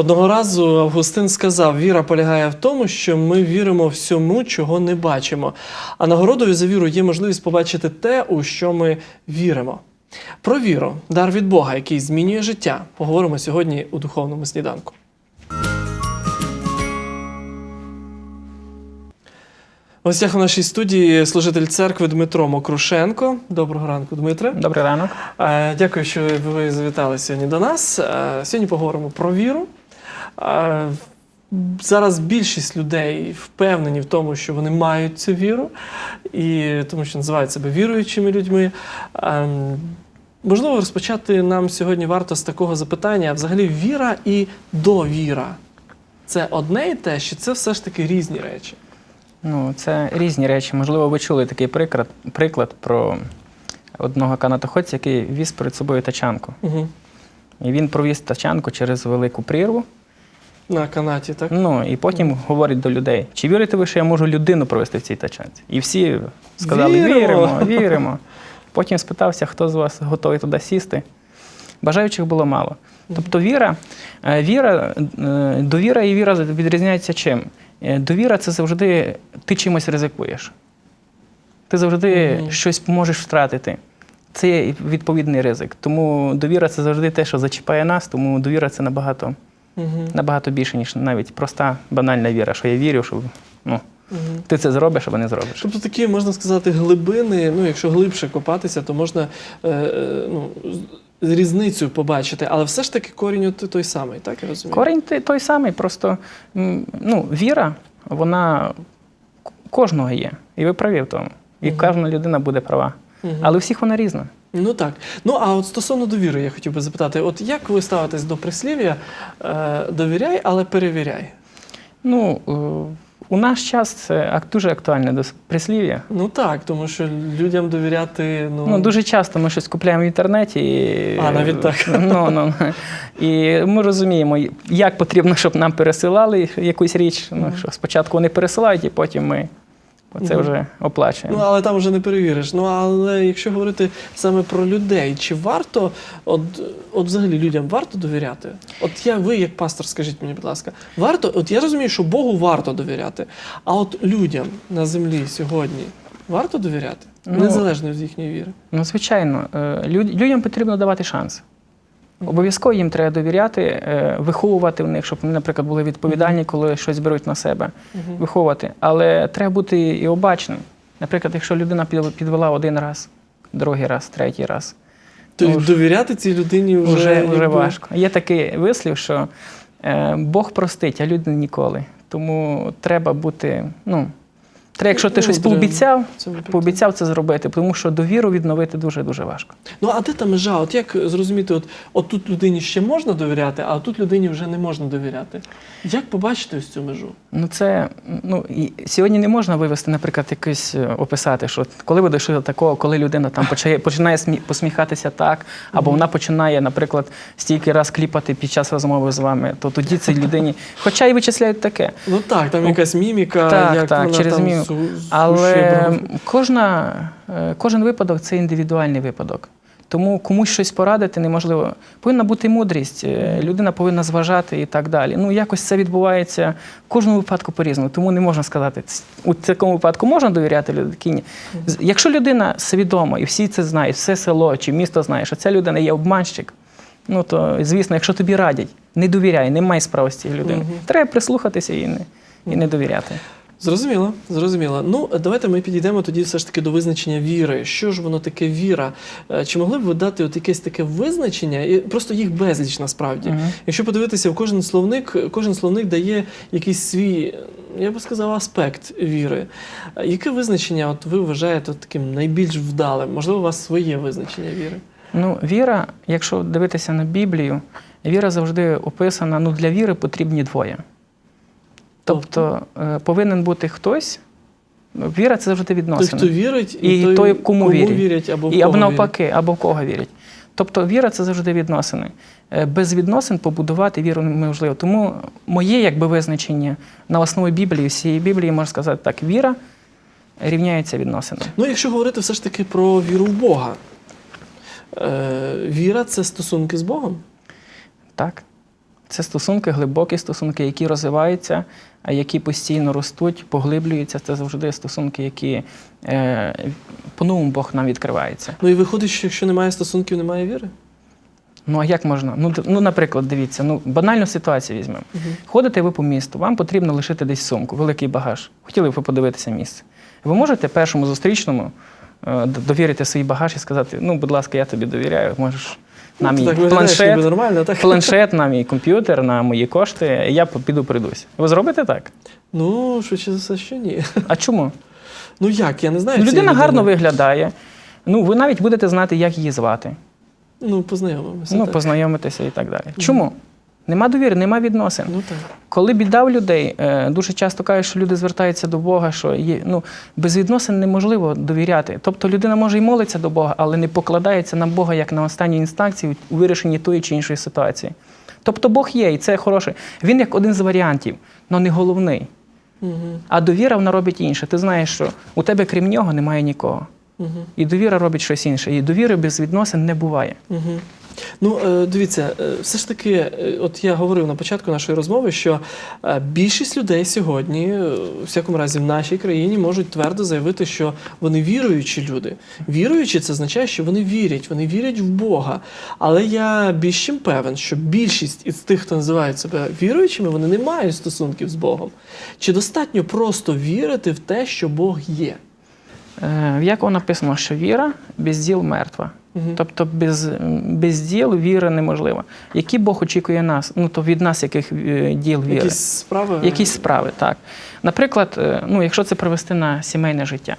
Одного разу Августин сказав: віра полягає в тому, що ми віримо всьому, чого не бачимо. А нагородою за віру є можливість побачити те, у що ми віримо. Про віру, дар від Бога, який змінює життя, поговоримо сьогодні у духовному сніданку. В гостях у нашій студії служитель церкви Дмитро Мокрушенко. Доброго ранку, Дмитре. Добрий ранок. Е, Дякую, що ви завітали сьогодні до нас. Е, Сьогодні поговоримо про віру. Зараз більшість людей впевнені в тому, що вони мають цю віру, і тому що називають себе віруючими людьми. Ем, Можливо, розпочати нам сьогодні варто з такого запитання: взагалі, віра і довіра це одне і те, чи це все ж таки різні речі? Ну, це різні речі. Можливо, ви чули такий приклад, приклад про одного канатоходця, який віз перед собою тачанку. Угу. І він провіз тачанку через велику прірву. На канаті, так? Ну і потім говорить до людей: чи вірите ви, що я можу людину провести в цій тачанці? І всі сказали: Віримо. віримо, віримо. Потім спитався, хто з вас готовий туди сісти. Бажаючих було мало. Тобто віра, е, віра, е, довіра і віра відрізняються чим? Е, Довіра це завжди ти чимось ризикуєш. Ти завжди Мгм. щось можеш втратити. Це є відповідний ризик. Тому довіра це завжди те, що зачіпає нас, тому довіра це набагато, Угу. набагато більше, ніж навіть проста банальна віра, що я вірю, що ну, Угу. ти це зробиш або не зробиш. Тобто такі, можна сказати, глибини, ну якщо глибше копатися, то можна е, е, ну, різницю побачити, але все ж таки корінь от той самий, так я розумію? Корінь той самий, просто ну, віра, вона кожного є. І ви праві в тому. І Мгм. кожна людина буде права. Але у всіх вона різна. Ну так. Ну а от стосовно довіри, я хотів би запитати: от як ви ставитесь до прислів'я е, довіряй, але перевіряй? Ну, е, у наш час це дуже актуальне прислів'я. Ну так, тому що людям довіряти, ну, Ну, дуже часто ми щось купляємо в інтернеті. І, А, навіть так. Ну, ну, і ми розуміємо, як потрібно, щоб нам пересилали якусь річ. Ну, що спочатку вони пересилають, і потім ми це вже оплачуємо. Ну, але там вже не перевіриш. Ну, але якщо говорити саме про людей, чи варто, от, от взагалі людям варто довіряти? От я, ви, як пастор, скажіть мені, будь ласка, варто, от я розумію, що Богу варто довіряти, а от людям на землі сьогодні варто довіряти? Ну, Незалежно від їхньої віри. Ну, звичайно, е, люд- людям потрібно давати шанс. Обов'язково їм треба довіряти, е, виховувати в них, щоб вони, наприклад, були відповідальні, коли щось беруть на себе. Виховувати. Але треба бути і обачним. Наприклад, якщо людина підвела один раз, другий раз, третій раз, Тобто Ну, довіряти цій людині вже, вже, вже важко. Є такий вислів, що е, Бог простить, а люди ніколи. Тому треба бути, ну, треба, якщо ти Ну, щось пообіцяв, пообіцяв це зробити, тому що довіру відновити дуже-дуже важко. Ну а де та межа? От як зрозуміти, от, от тут людині ще можна довіряти, а тут людині вже не можна довіряти? Як побачити ось цю межу? Ну, це ну і сьогодні не можна вивести, наприклад, якось е, описати, що коли ви дійшли до такого, коли людина там почає починає смі- посміхатися так, або вона починає, наприклад, стільки раз кліпати під час розмови з вами, то тоді цій людині, хоча і вичисляють таке. Ну так, там якась міміка, Так, як так, вона через там міміку. Су- Але кожна, е, кожен випадок це індивідуальний випадок. Тому комусь щось порадити неможливо. Повинна бути мудрість, е, людина повинна зважати і так далі. Ну, якось це відбувається в кожному випадку по-різному. Тому не можна сказати, у такому випадку можна довіряти людині. Якщо людина свідома і всі це знають, все село чи місто знає, що ця людина є обманщик, ну то звісно, якщо тобі радять, не довіряй, не май справи з цією людиною. Треба прислухатися і не, і не довіряти. Зрозуміло, зрозуміло. Ну, давайте ми підійдемо тоді все ж таки до визначення віри. Що ж воно таке віра? Е, Чи могли б ви дати от якесь таке визначення? І просто їх безліч насправді. Мгм. Якщо подивитися в кожен словник, кожен словник дає якийсь свій, я би сказав, аспект віри. Е, Яке визначення от ви вважаєте от таким найбільш вдалим? Можливо, у вас своє визначення віри? Ну, віра, якщо дивитися на Біблію, віра завжди описана. Ну, для віри потрібні двоє. Тобто е, повинен бути хтось. Віра це завжди Той, відносини. хто вірить, і, І той, кому вірять. або в І кого або вірять. навпаки, або в кого вірять. Тобто віра це завжди відносини. Е, Без відносин побудувати віру неможливо. Тому моє якби визначення на основі Біблії, всієї Біблії можна сказати так: віра рівняється відносинам. Ну, якщо говорити все ж таки про віру в Бога. Е, віра це стосунки з Богом. Так? Це стосунки, глибокі стосунки, які розвиваються, які постійно ростуть, поглиблюються. Це завжди стосунки, які е, по-новому Бог нам відкривається. Ну і виходить, що якщо немає стосунків, немає віри. Ну а як можна? Ну, ну наприклад, дивіться, ну банальну ситуацію візьмемо. Ходите ви по місту, вам потрібно лишити десь сумку, великий багаж. Хотіли б ви подивитися місце. Ви можете першому зустрічному е, довірити свій багаж і сказати: ну, будь ласка, я тобі довіряю, можеш на Ну, мій виглядаєш, ніби планшет, нормально, так? планшет, на мій комп'ютер, на мої кошти, і я піду прийдусь. Ви зробите так? Ну, швидше за все, що ні. А чому? Ну як, я не знаю. цієї Людина гарно виглядає. Ну, ви навіть будете знати, як її звати. Ну, познайомимося. Ну, так. познайомитися і так далі. Чому? Нема довіри, нема відносин. Ну так. Коли біда в людей, е, дуже часто кажуть, що люди звертаються до Бога, що є, ну, без відносин неможливо довіряти. Тобто людина може і молиться до Бога, але не покладається на Бога як на останню інстанцію у вирішенні тої чи іншої ситуації. Тобто Бог є, і це хороше. Він як один з варіантів, але не головний. Угу. А довіра вона робить інше. Ти знаєш, що у тебе крім нього немає нікого. Угу. І довіра робить щось інше. І довіри без відносин не буває. Угу. Ну, е, дивіться, е, все ж таки, е, от я говорив на початку нашої розмови, що більшість людей сьогодні, у всякому разі, в нашій країні можуть твердо заявити, що вони віруючі люди. Віруючі це означає, що вони вірять, вони вірять в Бога. Але я більш чим певен, що більшість із тих, хто називають себе віруючими, вони не мають стосунків з Богом. Чи достатньо просто вірити в те, що Бог є? В Якова написано, що віра без діл мертва. Мгм. Тобто без, без діл віри неможлива. Який Бог очікує нас? Ну то від нас яких е, діл віри? Якісь справи? Якісь справи, так. Наприклад, е, ну, якщо це привести на сімейне життя,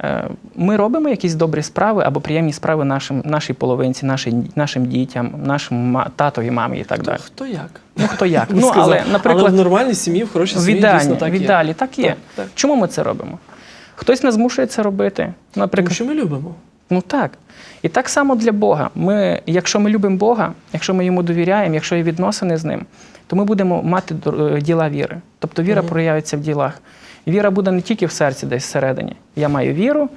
е, ми робимо якісь добрі справи або приємні справи нашим, нашій половинці, нашій, нашим дітям, нашому ма- татові, мамі і так далі. Хто як? Ну хто як? Ну, але, наприклад, але в нормальній сім'ї, в хорошій сім'ї дійсно так в є. так є. Так, так. Чому ми це робимо? Хтось нас змушує це робити. Тому Наприклад, що ми любимо. Ну так. І так само для Бога. Ми, якщо ми любимо Бога, якщо ми йому довіряємо, якщо є відносини з ним, то ми будемо мати е, діла віри. Тобто віра Мгм. проявиться в ділах. Віра буде не тільки в серці, десь всередині. Я маю віру,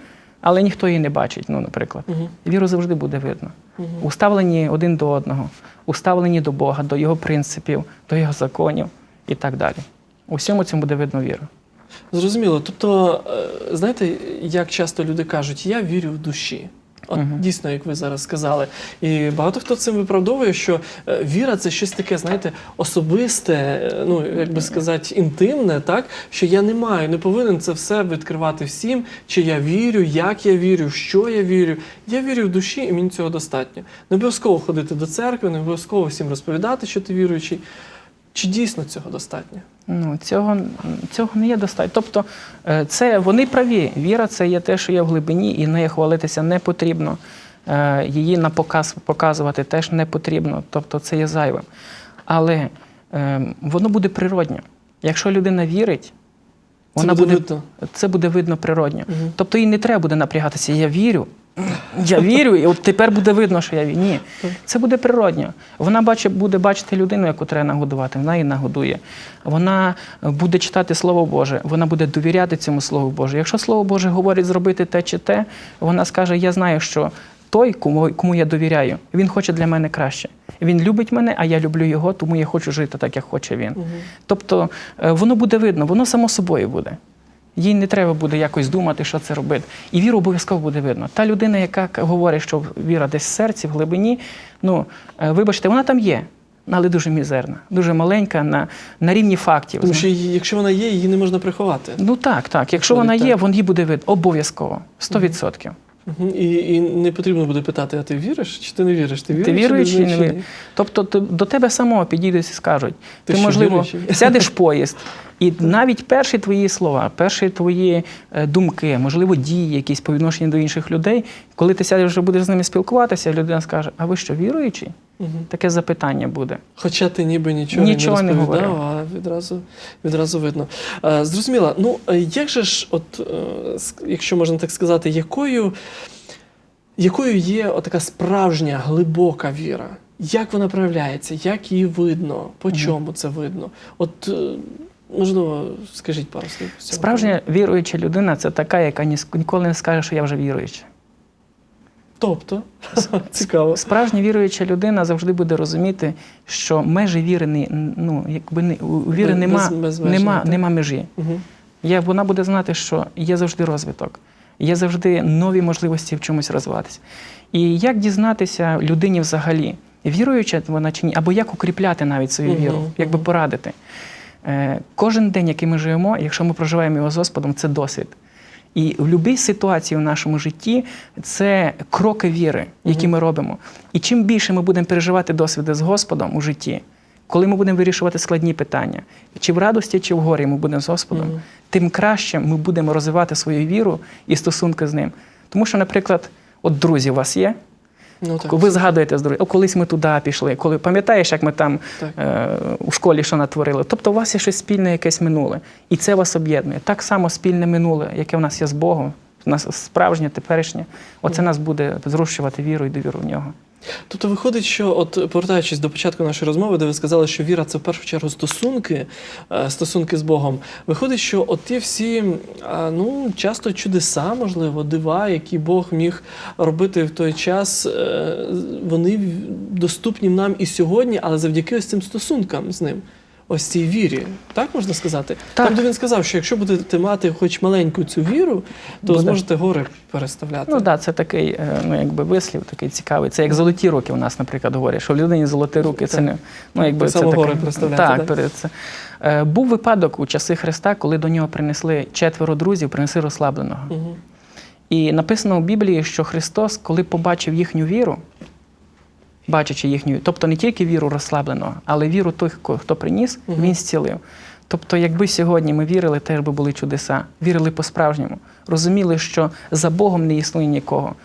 але ніхто її не бачить, ну, наприклад. Угу. Віру завжди буде видно. Угу. Уставлені один до одного, уставлені до Бога, до Його принципів, до Його законів і так далі. У всьому цьому буде видно віру. Зрозуміло. Тобто, е, знаєте, як часто люди кажуть, я вірю в душі. От Мгм. дійсно, як ви зараз сказали. І багато хто цим виправдовує, що е, віра це щось таке, знаєте, особисте, е, ну як би сказати, інтимне, так що я не маю, не повинен це все відкривати всім, чи я вірю, як я вірю, що я вірю. Я вірю в душі, і мені цього достатньо. Не обов'язково ходити до церкви, не обов'язково всім розповідати, що ти віруючий. Чи дійсно цього достатньо? Ну, цього, цього не є достатньо. Тобто, е, це вони праві. Віра це є те, що є в глибині, і нею хвалитися не потрібно. Е, Її на показ показувати теж не потрібно. Тобто це є зайвим. Але е, воно буде природньо. Якщо людина вірить, вона буде буде, видно. це буде видно природньо. Мгм. Тобто їй не треба буде напрягатися. Я вірю. Я вірю, і от тепер буде видно, що я вірю. Ні, це буде природньо. Вона бачить, буде бачити людину, яку треба нагодувати, вона її нагодує. Вона буде читати Слово Боже, вона буде довіряти цьому Слову Боже. Якщо Слово Боже говорить зробити те чи те, вона скаже: Я знаю, що той, кому, кому я довіряю, він хоче для мене краще. Він любить мене, а я люблю його, тому я хочу жити так, як хоче він. Мгм. Тобто е, воно буде видно, воно само собою буде. Їй не треба буде якось думати, що це робити. І віру обов'язково буде видно. Та людина, яка говорить, що віра десь в серці, в глибині, ну, е, вибачте, вона там є, але дуже мізерна, дуже маленька на, на рівні фактів. Тому що її- якщо вона є, її не можна приховати. Ну так, так. Якщо Виходить вона є, так. вон їй буде видно. Обов'язково. 100%. Мгм. І, і не потрібно буде питати, а ти віриш чи ти не віриш? Ти віриш, ти віруєш чи не віриш? віруєш? Тобто ти- до тебе самого підійдуть і скажуть, Ти ти, можливо, віруючий? сядеш в поїзд, і навіть перші твої слова, перші твої е, думки, можливо, дії якісь по відношенню до інших людей, коли ти сядеш вже будеш з ними спілкуватися, людина скаже: А ви що, віруючий? Мгм. Таке запитання буде. Хоча ти ніби нічого, Нічого не не розповідав, говорив. а відразу, відразу видно. Е, зрозуміло. Ну, е, як же ж, от, е, якщо можна так сказати, якою, якою є така справжня глибока віра? Як вона проявляється? Як її видно? По чому це видно? От, можливо, скажіть пару слів. Справжня віруюча людина це така, яка ніколи не скаже, що я вже віруюча. Тобто, цікаво. Справжня віруюча людина завжди буде розуміти, що межі віри не ну, якби не у віри Без- нема, безмежні, нема, нема межі. Угу. Є, вона буде знати, що є завжди розвиток, є завжди нові можливості в чомусь розвиватися. І як дізнатися людині взагалі, віруюча вона чи ні, або як укріпляти навіть свою віру, як би порадити. Е, кожен день, який ми живемо, якщо ми проживаємо його з Господом, це досвід. І в будь-якій ситуації в нашому житті це кроки віри, які ми робимо. І чим більше ми будемо переживати досвіди з Господом у житті, коли ми будемо вирішувати складні питання, чи в радості, чи в горі ми будемо з Господом, Мгм. тим краще ми будемо розвивати свою віру і стосунки з ним. Тому що, наприклад, от друзі у вас є, Ну, так. ви згадуєте з друзів, о, колись ми туди пішли, коли пам'ятаєш, як ми там е, у школі що натворили. Тобто у вас є щось спільне, якесь минуле, і це вас об'єднує. Так само спільне минуле, яке в нас є з Богом, у нас справжнє, теперішнє, оце нас буде зрощувати віру і довіру в нього. Тобто виходить, що от повертаючись до початку нашої розмови, де ви сказали, що віра це в першу чергу стосунки, е, стосунки з Богом. Виходить, що от ті всі е, ну часто чудеса, можливо, дива, які Бог міг робити в той час, е, вони доступні нам і сьогодні, але завдяки ось цим стосункам з ним. Ось цій вірі, так можна сказати? Так. Там, де він сказав, що якщо будете мати хоч маленьку цю віру, то Буде. зможете гори переставляти. Ну так, да, це такий е, ну, якби вислів, такий цікавий. Це як золоті руки у нас, наприклад, говорять, що в людині золоті руки це не ну, якби це таке- гори представляти, Так, перед це. Е, був випадок у часи Христа, коли до нього принесли четверо друзів, принесли розслабленого. Угу. І написано в Біблії, що Христос, коли побачив їхню віру, бачачи їхню, тобто не тільки віру розслабленого, але віру той, хто приніс, Мгм. він зцілив. Тобто, якби сьогодні ми вірили, теж би були чудеса, вірили по-справжньому, розуміли, що за Богом не існує нікого.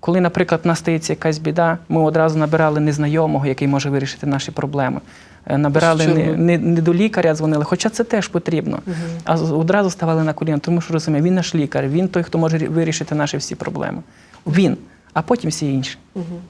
Коли, наприклад, нас стається якась біда, ми одразу набирали незнайомого, який може вирішити наші проблеми. Е, Набирали не, не, не до лікаря дзвонили, хоча це теж потрібно. Угу. А одразу ставали на коліна, тому що розуміє, він наш лікар, він той, хто може вирішити наші всі проблеми. Він, а потім всі інші. Угу.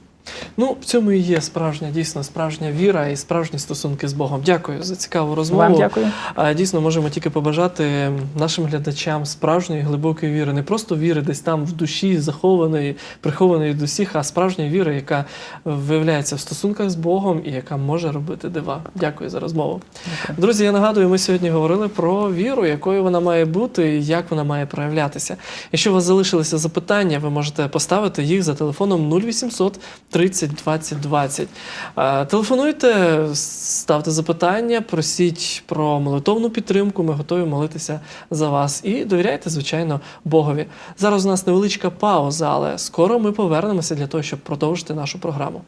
Ну, в цьому і є справжня, дійсно, справжня віра і справжні стосунки з Богом. Дякую за цікаву розмову. Вам дякую. Дійсно, можемо тільки побажати нашим глядачам справжньої глибокої віри, не просто віри десь там в душі, захованої, прихованої від усіх, а справжньої віри, яка виявляється в стосунках з Богом і яка може робити дива. Дякую за розмову. Дякую. Друзі, я нагадую, ми сьогодні говорили про віру, якою вона має бути і як вона має проявлятися. Якщо у вас залишилися запитання, ви можете поставити їх за телефоном 0800 30 20 20. Е, Телефонуйте, ставте запитання, просіть про молитовну підтримку. Ми готові молитися за вас. І довіряйте, звичайно, Богові. Зараз у нас невеличка пауза, але скоро ми повернемося для того, щоб продовжити нашу програму.